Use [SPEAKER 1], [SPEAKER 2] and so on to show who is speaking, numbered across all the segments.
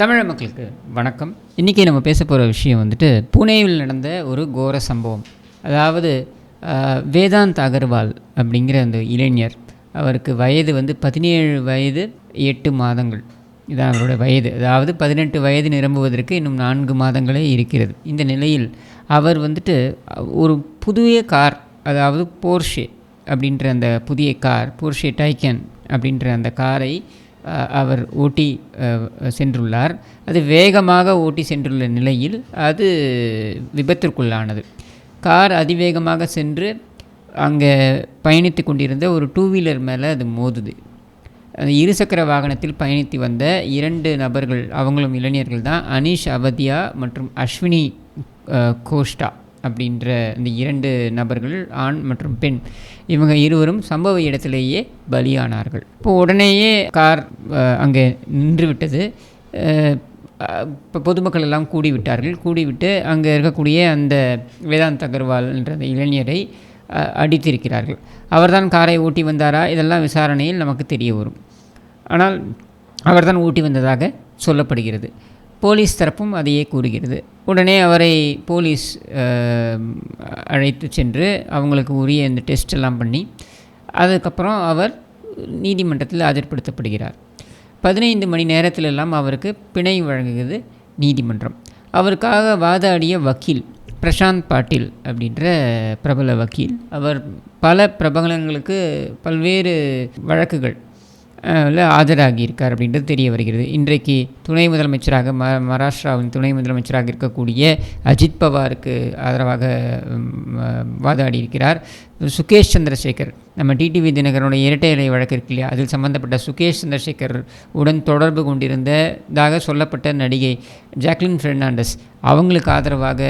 [SPEAKER 1] தமிழ் மக்களுக்கு வணக்கம். இன்றைக்கி நம்ம பேச போகிற விஷயம் வந்துட்டு புனேவில் நடந்த ஒரு கோர சம்பவம். அதாவது வேதாந்த் அகர்வால் அப்படிங்கிற அந்த இளைஞர் அவருக்கு வயது வந்து பதினேழு வயது எட்டு மாதங்கள். இதான் அவருடைய வயது. அதாவது பதினெட்டு வயது நிரம்புவதற்கு இன்னும் நான்கு மாதங்களே இருக்கிறது. இந்த நிலையில் அவர் வந்துட்டு ஒரு புதிய கார் அதாவது போர்ஷே அப்படின்ற அந்த புதிய கார் போர்ஷே டைக்கன் அப்படின்ற அந்த காரை அவர் ஓட்டி சென்றுள்ளார். அது வேகமாக ஓட்டி சென்றுள்ள நிலையில் அது விபத்திற்குள்ளானது. கார் அதிவேகமாக சென்று அங்கே பயணித்து கொண்டிருந்த ஒரு டூ வீலர் மேலே அது மோதுது. அந்த இருசக்கர வாகனத்தில் பயணித்து வந்த இரண்டு நபர்கள் அவங்களும் இளைஞர்கள் தான் அனீஷ் அவதியா மற்றும் அஸ்வினி கோஷ்டா. அப்படின்ற இந்த இரண்டு நபர்கள் ஆண் மற்றும் பெண் இவங்க இருவரும் சம்பவ இடத்திலேயே பலியானார்கள். இப்போ உடனேயே கார் அங்கே நின்று விட்டது இப்போ பொதுமக்கள் எல்லாம் கூடி விட்டார்கள் கூடிவிட்டு அங்கே இருக்கக்கூடிய அந்த வேதாந்த் அகர்வால் என்ற அந்த இளைஞரை அடித்திருக்கிறார்கள். அவர்தான் காரை ஓட்டி வந்தாரா? இதெல்லாம் விசாரணையில் நமக்கு தெரிய வரும். ஆனால் அவர்தான் ஊட்டி வந்ததாக சொல்லப்படுகிறது. போலீஸ் தரப்பும் அதையே கூறுகிறது. உடனே அவரை போலீஸ் அழைத்து சென்று அவங்களுக்கு உரிய இந்த டெஸ்ட் எல்லாம் பண்ணி அதுக்கப்புறம் அவர் நீதிமன்றத்தில் ஆஜர்படுத்தப்படுகிறார். பதினைந்து மணி நேரத்திலெல்லாம் அவருக்கு பிணை வழங்குகிறது நீதிமன்றம். அவருக்காக வாதாடிய வக்கீல் பிரசாந்த் பாட்டில் அப்படின்ற பிரபல வக்கீல் அவர் பல பிரபலங்களுக்கு பல்வேறு வழக்குகள் ஆஜராகியிருக்கார் அப்படின்றது தெரிய வருகிறது. இன்றைக்கு துணை முதலமைச்சராக ம மகாராஷ்டிராவின் துணை முதலமைச்சராக இருக்கக்கூடிய அஜித் பவாருக்கு ஆதரவாக வாதாடி இருக்கிறார் சுகேஷ் சந்திரசேகர் நம்ம டிடிவி தினகரனுடைய இரட்டை இலை வழக்கு இருக்கு இல்லையா? அதில் சம்பந்தப்பட்ட சுகேஷ் சந்திரசேகர் உடன் தொடர்பு கொண்டிருந்ததாக சொல்லப்பட்ட நடிகை ஜாக்லின் ஃபெர்னாண்டஸ் அவங்களுக்கு ஆதரவாக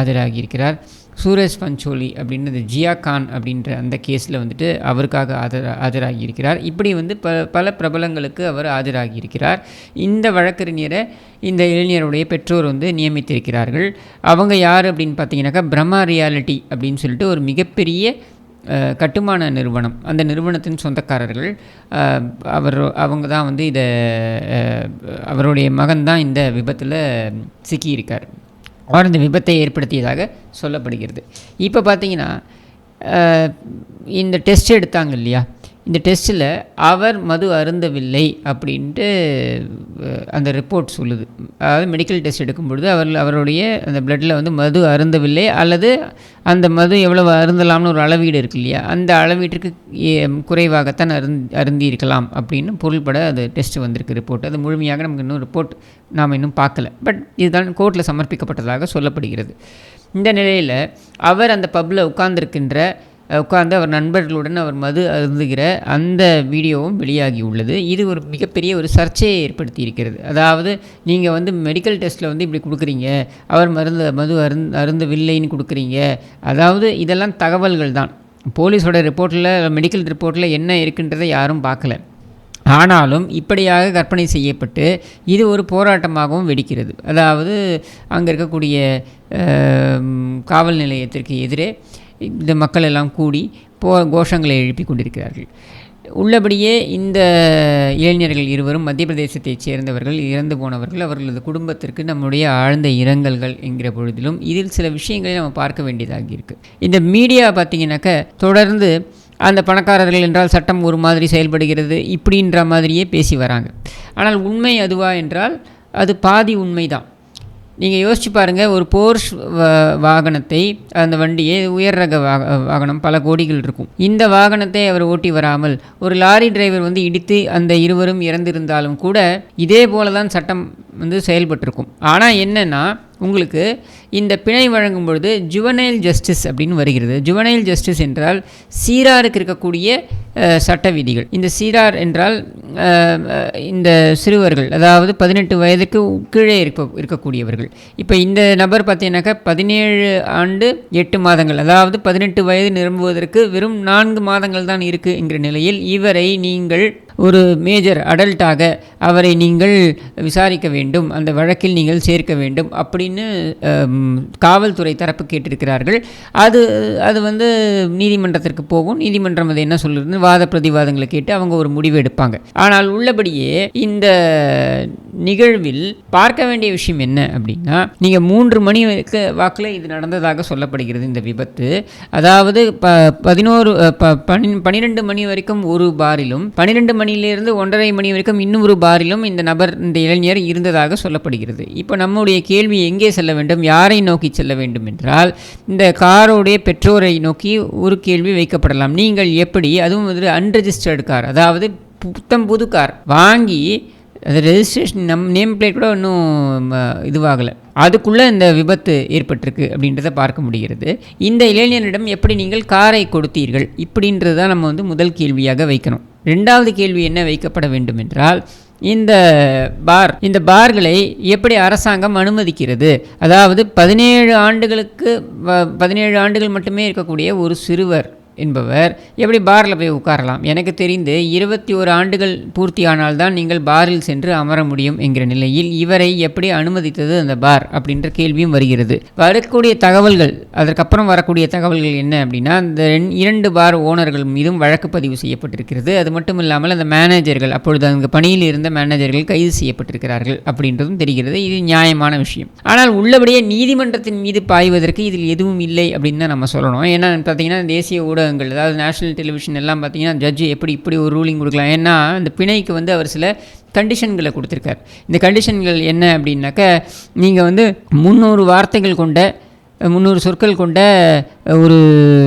[SPEAKER 1] ஆஜராகியிருக்கிறார். சூரஜ் பஞ்சோலி அப்படின்றது ஜியா கான் அப்படின்ற அந்த கேஸில் வந்துட்டு அவருக்காக ஆஜர ஆஜராகியிருக்கிறார். இப்படி வந்து ப பல பிரபலங்களுக்கு அவர் ஆஜராகியிருக்கிறார். இந்த வழக்கறிஞரை இந்த இளைஞருடைய பெற்றோர் வந்து நியமித்திருக்கிறார்கள். அவங்க யார் அப்படின்னு பார்த்தீங்கன்னாக்கா பிரம்மா ரியாலிட்டி அப்படின்னு சொல்லிட்டு ஒரு மிகப்பெரிய கட்டுமான நிறுவனம். அந்த நிறுவனத்தின் சொந்தக்காரர்கள் அவர் அவங்க தான் வந்து இதை அவருடைய மகன் தான் இந்த விபத்தில் சிக்கியிருக்கார். அவர் இந்த விபத்தை ஏற்படுத்தியதாக சொல்லப்படுகிறது. இப்போ பார்த்தீங்கன்னா இந்த டெஸ்ட் எடுத்தாங்க இல்லையா? இந்த டெஸ்ட்டில் அவர் மது அருந்தவில்லை அப்படின்ட்டு அந்த ரிப்போர்ட் சொல்லுது. அதாவது மெடிக்கல் டெஸ்ட் எடுக்கும் பொழுது அவர் அவருடைய அந்த பிளட்டில் வந்து மது அருந்தவில்லை அல்லது அந்த மது எவ்வளவு அருந்தலாம்னு ஒரு அளவீடு இருக்கு இல்லையா? அந்த அளவீட்டிற்கு குறைவாகத்தான் அருந் அருந்தி இருக்கலாம் அப்படின்னு பொருள்பட அது டெஸ்ட் வந்திருக்கு ரிப்போர்ட் அது முழுமையாக நமக்கு இன்னும் ரிப்போர்ட் நாம் இன்னும் பார்க்கல. பட் இதுதான் கோர்ட்டில் சமர்ப்பிக்கப்பட்டதாக சொல்லப்படுகிறது. இந்த நிலையில் அவர் அந்த பப்பில் உட்கார்ந்திருக்கின்ற உட்கார்ந்து அவர் நண்பர்களுடன் அவர் மது அருந்துகிற அந்த வீடியோவும் வெளியாகி உள்ளது இது ஒரு மிகப்பெரிய ஒரு சர்ச்சையை ஏற்படுத்தி இருக்கிறது அதாவது நீங்கள் வந்து மெடிக்கல் டெஸ்ட்டில் வந்து இப்படி கொடுக்குறீங்க அவர் மருந்து மது அருந் அருந்தவில்லைன்னு கொடுக்குறீங்க. அதாவது இதெல்லாம் தகவல்கள் தான். போலீஸோட ரிப்போர்ட்டில் மெடிக்கல் ரிப்போர்ட்டில் என்ன இருக்குன்றதை யாரும் பார்க்கல. ஆனாலும் இப்படியாக கற்பனை செய்யப்பட்டு இது ஒரு போராட்டமாகவும் வெடிக்கிறது. அதாவது அங்கே இருக்கக்கூடிய காவல் நிலையத்திற்கு எதிரே இந்த மக்கள் எல்லாம் கூடி போ கோஷங்களை எழுப்பி கொண்டிருக்கிறார்கள். உள்ளபடியே இந்த இளைஞர்கள் இருவரும் மத்திய பிரதேசத்தைச் சேர்ந்தவர்கள் இறந்து போனவர்கள் அவர்களது குடும்பத்திற்கு நம்முடைய ஆழ்ந்த இரங்கல்கள் என்கிற பொழுதிலும் இதில் சில விஷயங்களை நம்ம பார்க்க வேண்டியதாக இருக்குது இந்த மீடியா பார்த்திங்கனாக்க தொடர்ந்து அந்த பணக்காரர்கள் என்றால் சட்டம் ஒரு மாதிரி செயல்படுகிறது இப்படின்ற மாதிரியே பேசி வராங்க. ஆனால் உண்மை அதுவா என்றால் அது பாதி உண்மைதான். நீங்கள் யோசிச்சு பாருங்கள் ஒரு போர்ஷ் வாகனத்தை அந்த வண்டியை உயர் ரக வாகனம் பல கோடிகள் இருக்கும். இந்த வாகனத்தை அவர் ஓட்டி வராமல் ஒரு லாரி டிரைவர் வந்து இடித்து அந்த இருவரும் இறந்திருந்தாலும் கூட இதே போல தான் சட்டம் வந்து செயல்பட்டிருக்கும். ஆனால் என்னென்னா உங்களுக்கு இந்த பிணை வழங்கும் பொழுது ஜுவனைல் ஜஸ்டிஸ் அப்படின்னு வருகிறது. ஜுவனைல் ஜஸ்டிஸ் என்றால் சீராருக்கு இருக்கக்கூடிய சட்ட விதிகள். இந்த சீரார் என்றால் இந்த சிறுவர்கள் அதாவது பதினெட்டு வயதுக்கு கீழே இருக்க இருக்கக்கூடியவர்கள். இப்போ இந்த நபர் பார்த்தீங்கன்னாக்கா பதினேழு ஆண்டு எட்டு மாதங்கள் அதாவது பதினெட்டு வயது நிரம்புவதற்கு வெறும் நான்கு மாதங்கள் தான் இருக்குது என்கிற நிலையில் இவரை நீங்கள் ஒரு மேஜர் அடல்ட்டாக அவரை நீங்கள் விசாரிக்க வேண்டும் அந்த வழக்கில் நீங்கள் சேர்க்க வேண்டும் அப்படின்னு காவல்துறை தரப்பு கேட்டிருக்கிறார்கள். அது அது வந்து நீதிமன்றத்திற்கு போகும். நீதிமன்றம் அது என்ன சொல்லுறது வாத பிரதிவாதங்களை கேட்டு அவங்க ஒரு முடிவு எடுப்பாங்க. ஆனால் உள்ளபடியே இந்த நிகழ்வில் பார்க்க வேண்டிய விஷயம் என்ன அப்படின்னா நீங்கள் மூன்று மணி வாக்கில் இது நடந்ததாக சொல்லப்படுகிறது இந்த விபத்து. அதாவது ப பதினோரு ப பனி- பன்னிரெண்டு மணி வரைக்கும் ஒரு பாரிலும் பன்னிரெண்டு மணியிலிருந்து ஒன்றரை மணி வரைக்கும் இன்னொரு பாரிலும் இந்த நபர் இந்த இளைஞர் இருந்ததாக சொல்லப்படுகிறது. இப்போ நம்முடைய கேள்வி எங்கே செல்ல வேண்டும்? யாரை நோக்கி செல்ல வேண்டும் என்றால் இந்த காரோடைய பெற்றோரை நோக்கி ஒரு கேள்வி வைக்கப்படலாம். நீங்கள் எப்படி அதுவும் வந்து அன்ரெஜிஸ்டர்டு கார் அதாவது புத்தம் புது கார் வாங்கி அது ரெஜிஸ்ட்ரேஷன் நம் நேம் பிளேட் கூட இன்னும் ம, இதுவாகலை. அதுக்குள்ளே இந்த விபத்து ஏற்பட்டிருக்கு அப்படின்றத பார்க்க முடிகிறது. இந்த இளைஞரிடம் எப்படி நீங்கள் காரை கொடுத்தீர்கள்? இப்படின்றது தான் நம்ம வந்து முதல் கேள்வியாக வைக்கணும். ரெண்டாவது கேள்வி என்ன வைக்கப்பட வேண்டும் என்றால் இந்த பார் இந்த பார்களை எப்படி அரசாங்கம் அனுமதிக்கிறது? அதாவது பதினேழு ஆண்டுகளுக்கு பதினேழு ஆண்டுகள் மட்டுமே இருக்கக்கூடிய ஒரு சிறுவர் என்பவர் எப்படி பாரில் போய் உட்காரலாம்? எனக்கு தெரிந்து இருபத்தி ஒரு ஆண்டுகள் பூர்த்தியானால்தான் நீங்கள் பாரில் சென்று அமர முடியும் என்கிற நிலையில் இவரை எப்படி அனுமதித்தது அந்த பார்? அப்படின்ற கேள்வியும் வருகிறது. வரக்கூடிய தகவல்கள் அதற்கப்புறம் வரக்கூடிய தகவல்கள் என்ன அப்படின்னா அந்த இரண்டு பார் ஓனர்கள் மீதும் வழக்கு பதிவு செய்யப்பட்டிருக்கிறது. அது மட்டும் இல்லாமல் அந்த மேனேஜர்கள் அப்பொழுது அங்கு பணியில் இருந்த மேனேஜர்கள் கைது செய்யப்பட்டிருக்கிறார்கள் அப்படின்றதும் தெரிகிறது. இது நியாயமான விஷயம். ஆனால் உள்ளபடியே நீதிமன்றத்தின் மீது பாய்வதற்கு இதில் எதுவும் இல்லை அப்படின்னு தான் நம்ம சொல்லணும். ஏன்னா பார்த்தீங்கன்னா தேசிய ஊடகங்கள் அதாவது நேஷனல் டெலிவிஷன் எல்லாம் பார்த்தீங்கன்னா ஜட்ஜு எப்படி இப்படி ஒரு ரூலிங் கொடுக்கலாம்? ஏன்னா இந்த பிணைக்கு வந்து அவர் சில கண்டிஷன்களை கொடுத்துருக்கார். இந்த கண்டிஷன்கள் என்ன அப்படின்னாக்க நீங்கள் வந்து முந்நூறு வார்த்தைகள் கொண்ட முந்நூறு சொற்கள் கொண்ட ஒரு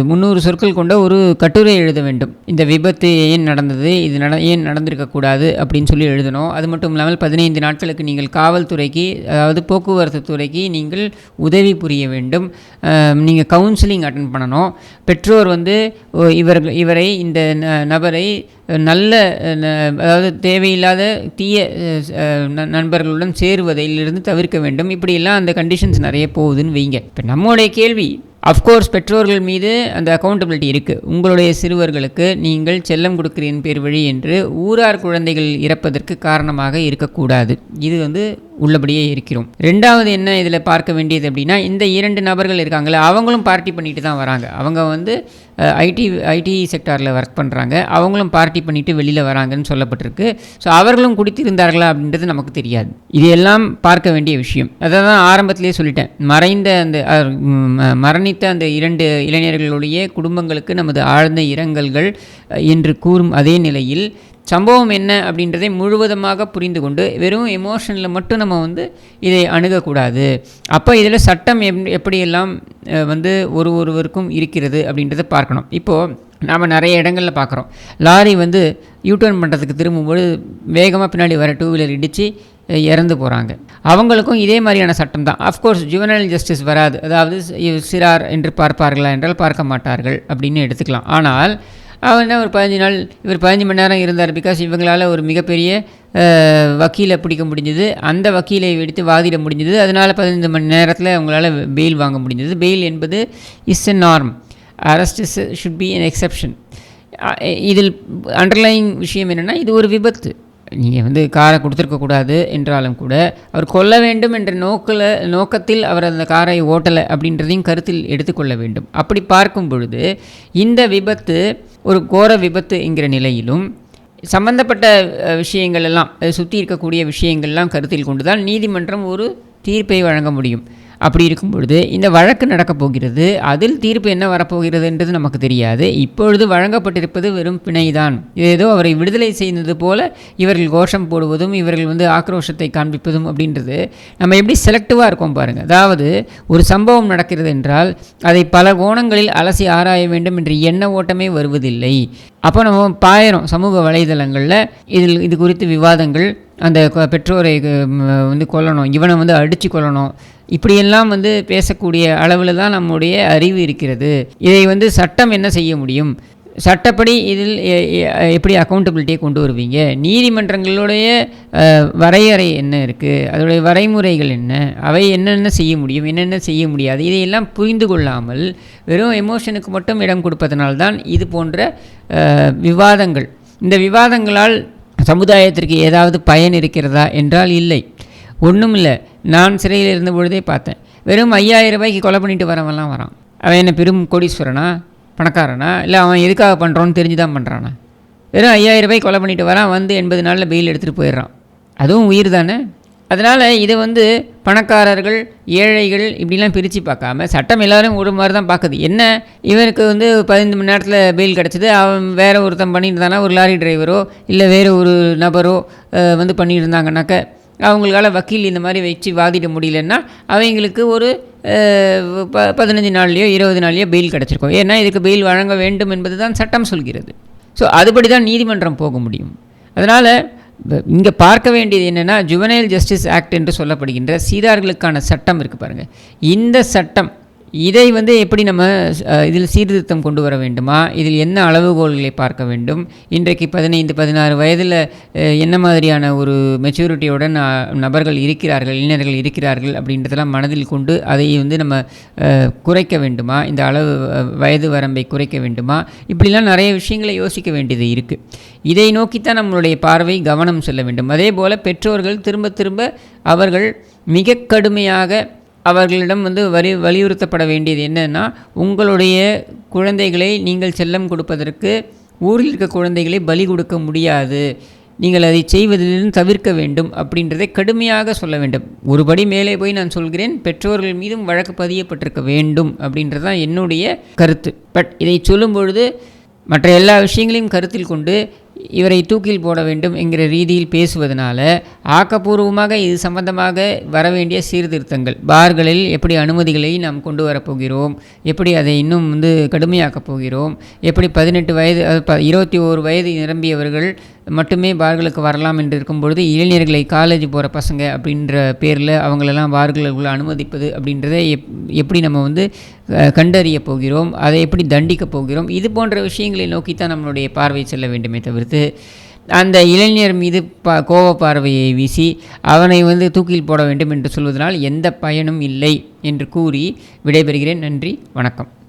[SPEAKER 1] முந்நூறு சொற்கள் கொண்ட ஒரு கட்டுரை எழுத வேண்டும். இந்த விபத்து ஏன் நடந்தது? இது நட ஏன் நடந்திருக்கக்கூடாது அப்படின்னு சொல்லி எழுதணும். அது மட்டும் இல்லாமல் பதினைந்து நாட்களுக்கு நீங்கள் காவல்துறைக்கு அதாவது போக்குவரத்து துறைக்கு நீங்கள் உதவி புரிய வேண்டும். நீங்கள் கவுன்சிலிங் அட்டன் பண்ணணும். பெற்றோர் வந்து இவர்கள் இவரை இந்த ந- நபரை நல்ல ந- அதாவது தேவையில்லாத தீய நண்பர்களுடன் சேருவதிலிருந்து தவிர்க்க வேண்டும். இப்படியெல்லாம் அந்த கண்டிஷன்ஸ் நிறைய போகுதுன்னு வைங்க. இப்போ நம்மளுடைய கேள்வி அஃப்கோர்ஸ் பெற்றோர்கள் மீது அந்த அக்கௌண்டபிலிட்டி இருக்குது உங்களுடைய சிறுவர்களுக்கு நீங்கள் செல்லம் கொடுக்கிறேன் பேர் வழி என்று ஊரார் குழந்தைகள் இறப்பதற்கு காரணமாக இருக்கக்கூடாது. இது வந்து உள்ளபடியே இருக்கிறோம். ரெண்டாவது என்ன இதில் பார்க்க வேண்டியது அப்படின்னா இந்த இரண்டு நபர்கள் இருக்காங்களே அவங்களும் பார்ட்டி பண்ணிட்டு தான் வராங்க. அவங்க வந்து ஐடி ஐடி செக்டாரில் ஒர்க் பண்ணுறாங்க அவங்களும் பார்ட்டி பண்ணிட்டு வெளியில் வராங்கன்னு சொல்லப்பட்டிருக்கு. ஸோ அவர்களும் குடித்திருந்தார்களா அப்படின்றது நமக்கு தெரியாது. இது எல்லாம் பார்க்க வேண்டிய விஷயம். அதை தான் ஆரம்பத்திலே சொல்லிட்டேன். மறைந்த அந்த மரணித்த அந்த இரண்டு இளைஞர்களுடைய குடும்பங்களுக்கு நமது ஆழ்ந்த இரங்கல்கள் என்று கூறும் அதே நிலையில் சம்பவம் என்ன அப்படின்றதை முழுவதுமாக புரிந்து கொண்டு வெறும் எமோஷனில் மட்டும் நம்ம வந்து இதை அணுகக்கூடாது. அப்போ இதில் சட்டம் எப் எப்படியெல்லாம் வந்து ஒரு ஒருவருக்கும் இருக்கிறது அப்படின்றத பார்க்கணும். இப்போது நாம் நிறைய இடங்களில் பார்க்குறோம். லாரி வந்து யூடர்ன் பண்ணுறதுக்கு திரும்பும்போது வேகமாக பின்னாடி வர டூ வீலர் இடித்து இறந்து போகிறாங்க அவங்களுக்கும் இதே மாதிரியான சட்டம் தான். அஃப்கோர்ஸ் ஜுவனல் ஜஸ்டிஸ் வராது. அதாவது சிறார் என்று பார்ப்பார்களா என்றால் பார்க்க மாட்டார்கள் அப்படின்னு எடுத்துக்கலாம். ஆனால் அவர் என்ன ஒரு பதினஞ்சு நாள் இவர் பதினஞ்சு மணி நேரம் இருந்தார். பிகாஸ் இவங்களால் ஒரு மிகப்பெரிய வக்கீலை பிடிக்க முடிஞ்சது. அந்த வக்கீலை எடுத்து வாதிட முடிஞ்சது. அதனால் பதினைந்து மணி நேரத்தில் அவங்களால பெயில் வாங்க முடிஞ்சது. பெயில் என்பது is a norm arrest is should be an exception இதில் அண்டர்லைங் விஷயம் என்னென்னா இது ஒரு விபத்து. நீங்கள் வந்து காரை கொடுத்துருக்கக்கூடாது என்றாலும் கூட அவர் கொல்ல வேண்டும் என்ற நோக்கில் நோக்கத்தில் அவர் அந்த காரை ஓட்டலை அப்படின்றதையும் கருத்தில் எடுத்துக்கொள்ள வேண்டும். அப்படி பார்க்கும் பொழுது இந்த விபத்து ஒரு கோர விபத்து என்கிற நிலையிலும் சம்பந்தப்பட்ட விஷயங்கள் எல்லாம் சுற்றி இருக்கக்கூடிய விஷயங்கள்லாம் கருத்தில் கொண்டு தான் நீதிமன்றம் ஒரு தீர்ப்பை வழங்க முடியும். அப்படி இருக்கும் பொழுது இந்த வழக்கு நடக்கப் போகிறது அதில் தீர்ப்பு என்ன வரப்போகிறது என்றது நமக்கு தெரியாது. இப்பொழுது வழங்கப்பட்டிருப்பது வெறும் பிணைதான். ஏதோ அவரை விடுதலை செய்தது போல இவர்கள் கோஷம் போடுவதும் இவர்கள் வந்து ஆக்ரோஷத்தை காண்பிப்பதும் அப்படின்றது நம்ம எப்படி செலக்டிவாக இருக்கோம் பாருங்கள் அதாவது ஒரு சம்பவம் நடக்கிறது என்றால் அதை பல கோணங்களில் அலசி ஆராய வேண்டும் என்ற எண்ண ஓட்டமே வருவதில்லை. அப்போ நம்ம பாயிரும் சமூக வலைதளங்களில் இதில் இது குறித்து விவாதங்கள் அந்த பெற்றோரை வந்து கொல்லணும் இவனை வந்து அடித்து கொல்லணும் இப்படியெல்லாம் வந்து பேசக்கூடிய அளவில் தான் நம்முடைய அறிவு இருக்கிறது. இதை வந்து சட்டம் என்ன செய்ய முடியும்? சட்டப்படி இதில் எப்படி அக்கௌண்டபிலிட்டியை கொண்டு வருவீங்க? நீதிமன்றங்களுடைய வரையறை என்ன இருக்குது அதோடைய வரைமுறைகள் என்ன? அவை என்னென்ன செய்ய முடியும்? என்னென்ன செய்ய முடியாது? இதையெல்லாம் புரிந்து கொள்ளாமல் வெறும் எமோஷனுக்கு மட்டும் இடம் கொடுப்பதனால்தான் இது போன்ற விவாதங்கள். இந்த விவாதங்களால் சமுதாயத்திற்கு ஏதாவது பயன் இருக்கிறதா? என்றால் இல்லை. ஒன்றும் இல்லை நான் சிறையில் இருந்த பொழுதே பார்த்தேன். வெறும் ஐயாயிரம் ரூபாய்க்கு கொலை பண்ணிட்டு வரவன்லாம் வரான். அவன் என்ன பெரும் கோடீஸ்வரனா? பணக்காரனா? இல்லை அவன் எதுக்காக பண்ணுறோன்னு தெரிஞ்சு தான் பண்ணுறானா வெறும் ஐயாயிரம் ரூபாய் கொலை பண்ணிட்டு வரான் வந்து எண்பது நாளில் பெயில் எடுத்துகிட்டு போயிடுறான். அதுவும் உயிர் தானே? அதனால் இதை வந்து பணக்காரர்கள் ஏழைகள் இப்படிலாம் பிரித்து பார்க்காம சட்டம் எல்லோரும் ஒரு மாதிரி தான் பார்க்குது. என்ன? இவனுக்கு வந்து பதினைந்து மணி நேரத்தில் பெயில் கிடச்சிது. அவன் வேறு ஒருத்தன் பண்ணியிருந்தானா ஒரு லாரி டிரைவரோ இல்லை வேறு ஒரு நபரோ வந்து பண்ணியிருந்தாங்கனாக்க அவங்களால வக்கீல் இந்த மாதிரி வச்சு வாதிட முடியலன்னா அவங்களுக்கு ஒரு ப பதினஞ்சு நாள்லையோ இருபது நாள்லையோ பெயில் கிடச்சிருக்கும். ஏன்னா இதுக்கு பெயில் வழங்க வேண்டும் என்பது தான் சட்டம் சொல்கிறது. ஸோ அதுபடி தான் நீதிமன்றம் போக முடியும். அதனால் இங்கே பார்க்க வேண்டியது என்னென்னா ஜுவனைல் ஜஸ்டிஸ் ஆக்ட் என்று சொல்லப்படுகின்ற சீதார்களுக்கான சட்டம் இருக்குது பாருங்கள் இந்த சட்டம் இதை வந்து எப்படி நம்ம இதில் சீர்திருத்தம் கொண்டு வர வேண்டுமா? இதில் என்ன அளவுகோல்களை பார்க்க வேண்டும்? இன்றைக்கு பதினைந்து பதினாறு வயதில் என்ன மாதிரியான ஒரு மெச்சூரிட்டியுடன் நபர்கள் இருக்கிறார்கள் இளைஞர்கள் இருக்கிறார்கள் அப்படின்றதெல்லாம் மனதில் கொண்டு அதை வந்து நம்ம குறைக்க வேண்டுமா? இந்த அளவு வயது வரம்பை குறைக்க வேண்டுமா? இப்படிலாம் நிறைய விஷயங்களை யோசிக்க வேண்டியது இருக்குது இதை நோக்கித்தான் நம்மளுடைய பார்வை கவனம் செல்ல வேண்டும். அதே போல் பெற்றோர்கள் திரும்ப திரும்ப அவர்கள் மிக கடுமையாக அவர்களிடம் வந்து வரி வலியுறுத்தப்பட வேண்டியது என்னென்னா உங்களுடைய குழந்தைகளை நீங்கள் செல்லம் கொடுப்பதற்கு ஊரில் இருக்க குழந்தைகளை பலி கொடுக்க முடியாது. நீங்கள் அதை செய்வதிலிருந்து தவிர்க்க வேண்டும் அப்படின்றதை கடுமையாக சொல்ல வேண்டும். ஒருபடி மேலே போய் நான் சொல்கிறேன் பெற்றோர்கள் மீதும் வழக்கு பதியப்பட்டிருக்க வேண்டும் அப்படின்றது தான் என்னுடைய கருத்து. பட் இதை சொல்லும் பொழுது மற்ற எல்லா விஷயங்களையும் கருத்தில் கொண்டு இவரை தூக்கில் போட வேண்டும் என்கிற ரீதியில் பேசுவதனால ஆக்கப்பூர்வமாக இது சம்பந்தமாக வர வேண்டிய சீர்திருத்தங்கள். பார்களில் எப்படி அனுமதிகளை நாம் கொண்டு வரப்போகிறோம்? எப்படி அதை இன்னும் வந்து கடுமையாக்கப் போகிறோம்? எப்படி பதினெட்டு வயது ப இருபத்தி ஓரு வயது நிரம்பியவர்கள் மட்டுமே பார்களுக்கு வரலாம் என்று இருக்கும் பொழுது இளைஞர்களை காலேஜ் போகிற பசங்க அப்படின்ற பேரில் அவங்களெல்லாம் பார்களுக்குள்ள அனுமதிப்பது அப்படின்றத எப் எப்படி நம்ம வந்து கண்டறிய போகிறோம் அதை எப்படி தண்டிக்க போகிறோம் இது போன்ற விஷயங்களை நோக்கி தான் நம்மளுடைய பார்வை செல்ல வேண்டுமே தவிர்த்து அந்த இளைஞர் மீது ப கோப பார்வையை வீசி அவனை வந்து தூக்கில் போட வேண்டும் என்று சொல்வதனால் எந்த பயனும் இல்லை என்று கூறி விடைபெறுகிறேன். நன்றி வணக்கம்.